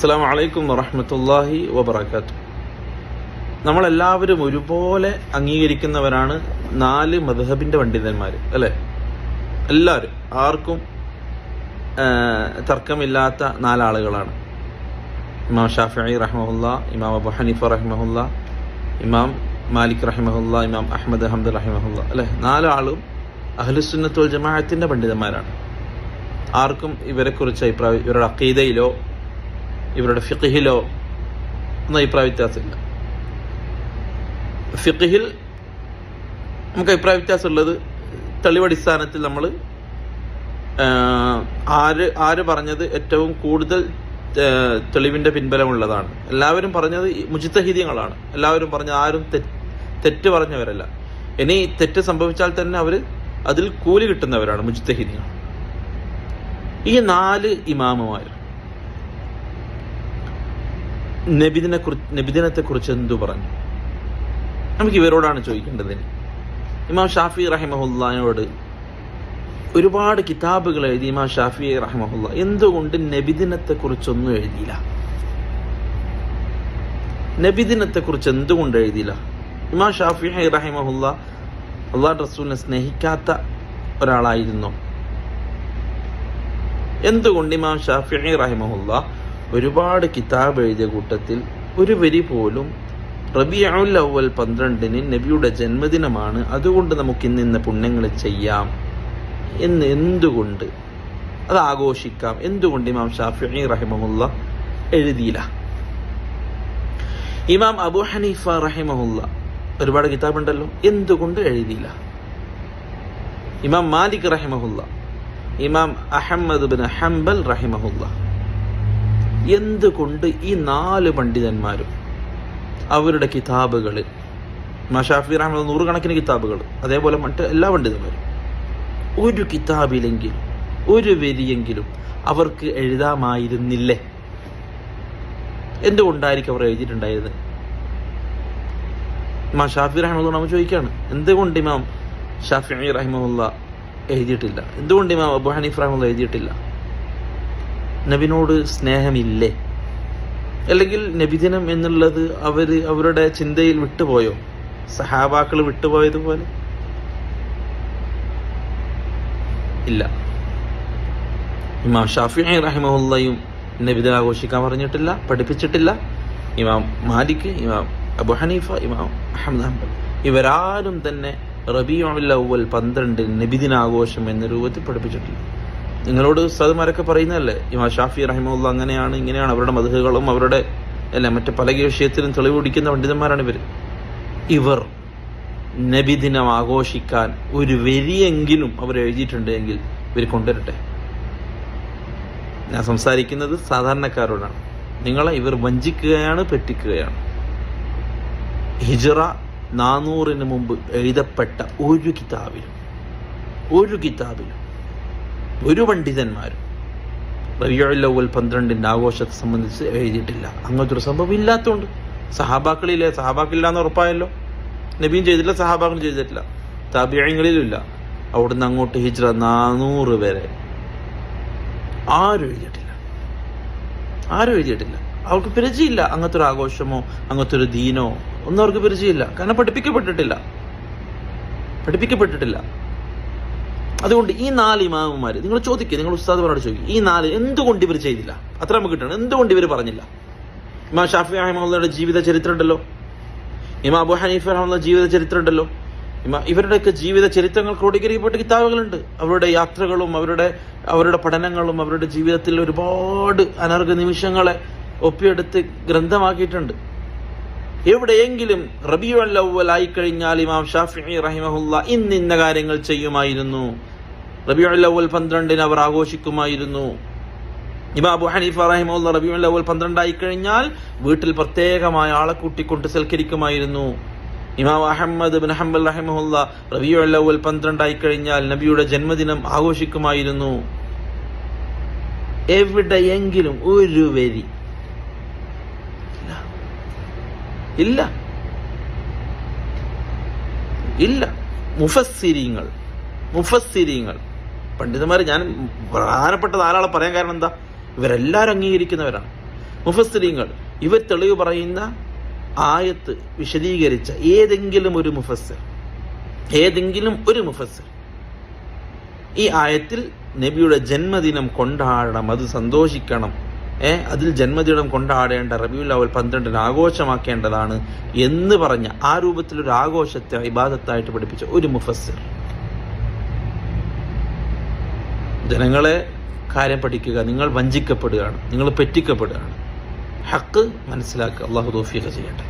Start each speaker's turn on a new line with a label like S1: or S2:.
S1: അസ്സാം വലൈക്കും വറഹമത്തല്ലാഹി വബർക്കാത്തു നമ്മളെല്ലാവരും ഒരുപോലെ അംഗീകരിക്കുന്നവരാണ് നാല് മധുഹബിന്റെ പണ്ഡിതന്മാർ അല്ലേ? എല്ലാവരും. ആർക്കും തർക്കമില്ലാത്ത നാലാളുകളാണ്. ഇമാം ഷാഫി റഹ്മുല്ല ഇമാം അബു ഹനീഫ റഹ്മുല്ല ഇമാം മാലിക് റഹിമഹുല്ല ഇമാം അഹമ്മദ് അഹമ്മദ് റഹിമഹുല്ല അല്ലേ? നാലാളും അഹ്ലുസുന്നത്തുൽ ജമാഅത്തിന്റെ പണ്ഡിതന്മാരാണ്. ആർക്കും ഇവരെക്കുറിച്ച് അഭിപ്രായം ഇവരുടെ അക്കീദയിലോ ഇവരുടെ ഫിഖിലോ ഒന്നും അഭിപ്രായ വ്യത്യാസമില്ല. ഫിഖിൽ നമുക്ക് അഭിപ്രായ വ്യത്യാസമുള്ളത് തെളിവടിസ്ഥാനത്തിൽ നമ്മൾ ആര് ആര് പറഞ്ഞത് ഏറ്റവും കൂടുതൽ തെളിവിന്റെ പിൻബലമുള്ളതാണ്. എല്ലാവരും പറഞ്ഞത് മുജിത്തഹീദ്യങ്ങളാണ് എല്ലാവരും പറഞ്ഞത് ആരും തെറ്റ് പറഞ്ഞവരല്ല. ഇനി തെറ്റ് സംഭവിച്ചാൽ തന്നെ അവർ അതിൽ കൂലി കിട്ടുന്നവരാണ് മുജിത്തഹീദ്യങ്ങൾ ഈ നാല് ഇമാമുമാർ നബിദിനെ കുറിച്ച് നബിദിനത്തെ കുറിച്ച് എന്തു പറഞ്ഞു? നമുക്ക് ഇവരോടാണ് ചോദിക്കേണ്ടത്. ഇമാം ഷാഫി റഹിമഹുല്ലാനോട് ഒരുപാട് കിതാബുകൾ എഴുതി ഇമാം ഷാഫി റഹിമഹുല്ല എന്തുകൊണ്ട് നബിദിനത്തെ കുറിച്ചൊന്നും എഴുതിയില്ല? നബിദിനത്തെ കുറിച്ച് എന്തുകൊണ്ട് എഴുതിയില്ല? ഇമാം ഷാഫി റഹിമഹുല്ല അള്ളാഹ് റസൂലിനെ സ്നേഹിക്കാത്ത ഒരാളായിരുന്നു. എന്തുകൊണ്ട് ഇമാം ഷാഫി റഹിമഹുല്ല ഒരുപാട് കിതാബ് എഴുതിയ കൂട്ടത്തിൽ ഒരു വരി പോലും റബിയുൽ അവൽ പന്ത്രണ്ടിന് നബിയുടെ ജന്മദിനമാണ്. അതുകൊണ്ട് നമുക്ക് ഇന്ന് ഇന്ന് പുണ്യങ്ങൾ ചെയ്യാം. എന്ന് എന്തുകൊണ്ട്? അത് ആഘോഷിക്കാം. എന്തുകൊണ്ട് ഇമാം ഷാഫി റഹിമഹുല്ല എഴുതിയില്ല? ഇമാം അബു ഹനീഫ റഹിമഹുല്ല ഒരുപാട് കിതാബ് ഉണ്ടല്ലോ എന്തുകൊണ്ട് എഴുതിയില്ല? ഇമാം മാലിക് റഹിമഹുല്ല ഇമാം അഹമ്മദ് ബിൻ ഹംബൽ റഹിമഹുല്ല എന്തുകൊണ്ട് ഈ നാല് പണ്ഡിതന്മാരും അവരുടെ കിതാബുകൾ മഷാഫി റഹ്മദ് നൂറുകണക്കിന് കിതാബുകൾ അതേപോലെ മറ്റ് എല്ലാ പണ്ഡിതന്മാരും ഒരു കിതാബിലെങ്കിലും ഒരു വരിയെങ്കിലും അവർക്ക് എഴുതാമായിരുന്നില്ലേ? എന്തുകൊണ്ടായിരിക്കും അവർ എഴുതിയിട്ടുണ്ടായത് ഇമാം ഷാഫി റഹിമുള്ള നമ്മൾ ചോദിക്കുകയാണ് എന്തുകൊണ്ട് ഇമാം ഷാഫി റഹിമുള്ള എഴുതിയിട്ടില്ല? എന്തുകൊണ്ട് ഇമാം അബു ഹനീഫ് റഹിമുള്ള എഴുതിയിട്ടില്ല? നബിനോട് സ്നേഹമില്ലേ? അല്ലെങ്കിൽ നബിദിനം എന്നുള്ളത് അവർ അവരുടെ ചിന്തയിൽ വിട്ടുപോയോ? സഹാബാക്കൾ വിട്ടുപോയതുപോലെ? ഇല്ല. ഇമാം ഷാഫി റഹിമഹുല്ലയും നബിദിനം ആഘോഷിക്കാൻ പറഞ്ഞിട്ടില്ല പഠിപ്പിച്ചിട്ടില്ല. ഇമാം മാലിക് ഇമാം അബു ഹനീഫ ഇമാം അഹമ്മദ് ഹംബൽ ഇവരാരും തന്നെ റബിയുൽ അവൽ നബിദിനാഘോഷം എന്ന രൂപത്തിൽ പഠിപ്പിച്ചിട്ടില്ല. നിങ്ങളോട് ഉസ്താദുമാരൊക്കെ പറയുന്നതല്ലേ? ഇമാം ഷാഫി റഹിമുള്ള അങ്ങനെയാണ് ഇങ്ങനെയാണ് അവരുടെ മധുഹകളും അവരുടെ അല്ല മറ്റു പല വിഷയത്തിലും തെളിവ് പിടിക്കുന്ന പണ്ഡിതന്മാരാണ് ഇവർ ഇവർ നബിദിനം ആഘോഷിക്കാൻ ഒരു വരിയെങ്കിലും അവർ എഴുതിയിട്ടുണ്ട് എങ്കിൽ ഇവർ കൊണ്ടുവരട്ടെ. ഞാൻ സംസാരിക്കുന്നത് സാധാരണക്കാരോടാണ്. നിങ്ങളെ ഇവർ വഞ്ചിക്കുകയാണ് പറ്റിക്കുകയാണ് ഹിജറ നാനൂറിന് മുമ്പ് എഴുതപ്പെട്ട ഒരു കിതാബിലും ഒരു കിതാബിലും ഒരു പണ്ഡിതന്മാരും റബിയുള്ളവൽ പന്ത്രണ്ടിന്റെ ആഘോഷത്തെ സംബന്ധിച്ച് എഴുതിയിട്ടില്ല. അങ്ങനത്തെ ഒരു സംഭവം ഇല്ലാത്തതുകൊണ്ട് സഹാബാക്കളിലെ സഹാബാക്കില്ല എന്ന് ഉറപ്പായല്ലോ. നബിയും ചെയ്തിട്ടില്ല സഹാബാക്കളും ചെയ്തിട്ടില്ല. താബിയങ്ങളിലും ഇല്ല അവിടുന്ന് അങ്ങോട്ട് ഹിജ്ര നാനൂറ് വരെ. ആരും എഴുതിയിട്ടില്ല. ആരും എഴുതിയിട്ടില്ല. അവർക്ക് പരിചയമില്ല അങ്ങനത്തെ ഒരു ആഘോഷമോ അങ്ങനത്തെ ഒരു ദീനോ. ഒന്നും അവർക്ക് പരിചയമില്ല. കാരണം പഠിപ്പിക്കപ്പെട്ടിട്ടില്ല. പഠിപ്പിക്കപ്പെട്ടിട്ടില്ല. അതുകൊണ്ട് ഈ നാല് ഇമാമുമാർ നിങ്ങൾ ചോദിക്കുക നിങ്ങൾ ഉസ്താദ്മാരോട് ചോദിക്കുക ഈ നാല് എന്തുകൊണ്ട് ഇവർ ചെയ്തില്ല? അത്ര നമുക്ക് കിട്ടണം. എന്തുകൊണ്ട് ഇവർ പറഞ്ഞില്ല? ഇമാം ഷാഫി അഹമ്മദയുടെ ജീവിത ചരിത്രം ഉണ്ടല്ലോ. ഇമാം അബു ഹനീഫ് അഹമ്മദ ജീവിത ചരിത്രം ഉണ്ടല്ലോ. ഇവരുടെയൊക്കെ ജീവിത ചരിത്രങ്ങൾ ക്രോഡീകരിക്കപ്പെട്ട കിതാബുകളുണ്ട്. അവരുടെ യാത്രകളും അവരുടെ അവരുടെ പഠനങ്ങളും അവരുടെ ജീവിതത്തിൽ ഒരുപാട് അനർഘ നിമിഷങ്ങളെ ഒപ്പിയെടുത്ത് ഗ്രന്ഥമാക്കിയിട്ടുണ്ട്. എവിടെയെങ്കിലും റബിയുൽ അവ്വൽ ആയി കഴിഞ്ഞാൽ ഇമാം ഷാഫി റഹിമഹുല്ല ഇന്ന് ഇന്ന കാര്യങ്ങൾ ചെയ്യുമായിരുന്നു. റബിയുൽ അവ്വൽ പന്ത്രണ്ടിന് അവർ ആഘോഷിക്കുമായിരുന്നു. ഇമാബു ഹനീഫ റഹിമുല്ല റബിയുൽ അവ്വൽ പന്ത്രണ്ടായി കഴിഞ്ഞാൽ വീട്ടിൽ പ്രത്യേകമായ ആളെ കൂട്ടിക്കൊണ്ട് സൽക്കരിക്കുമായിരുന്നു. ഇമാം അഹമ്മദ് ബിൻ ഹംബൽ റഹിമഹുല്ല റബിയുൽ അവ്വൽ പന്ത്രണ്ടായി കഴിഞ്ഞാൽ നബിയുടെ ജന്മദിനം ആഘോഷിക്കുമായിരുന്നു. എവിടെയെങ്കിലും ഒരു വരി ഇല്ല. ഇല്ല. ഇല്ല. മുഫസ്സിരിങ്ങൾ. മുഫസ്സിരിങ്ങൾ. പണ്ഡിതന്മാർ ഞാൻ പ്രധാനപ്പെട്ട നാലാളെ പറയാൻ കാരണം എന്താ? ഇവരെല്ലാവരും അംഗീകരിക്കുന്നവരാണ്. മുഫസ്സിരിങ്ങൾ. ഇവർ തെളിവ് പറയുന്ന ആയത്ത് വിശദീകരിച്ച ഏതെങ്കിലും ഒരു മുഫസ്സിർ ഏതെങ്കിലും ഒരു മുഫസ്സിർ ഈ ആയത്തിൽ നബിയുടെ ജന്മദിനം കൊണ്ടാടണം അത് സന്തോഷിക്കണം. അതിൽ ജന്മദിനം കൊണ്ടാടേണ്ട റബിയുൽ അവൽ പന്ത്രണ്ടിന് ആഘോഷമാക്കേണ്ടതാണ് എന്ന് പറഞ്ഞ ആ രൂപത്തിലൊരു ആഘോഷത്തെ ഇബാദത്തായിട്ട് പഠിപ്പിച്ച ഒരു മുഫസ്സിർ ജനങ്ങളെ കാര്യം പഠിക്കുക നിങ്ങൾ വഞ്ചിക്കപ്പെടുകയാണ് നിങ്ങൾ പെറ്റിക്കപ്പെടുകയാണ്. ഹക്ക് മനസ്സിലാക്കുക അള്ളാഹു ദോഫിയൊക്കെ ചെയ്യട്ടെ.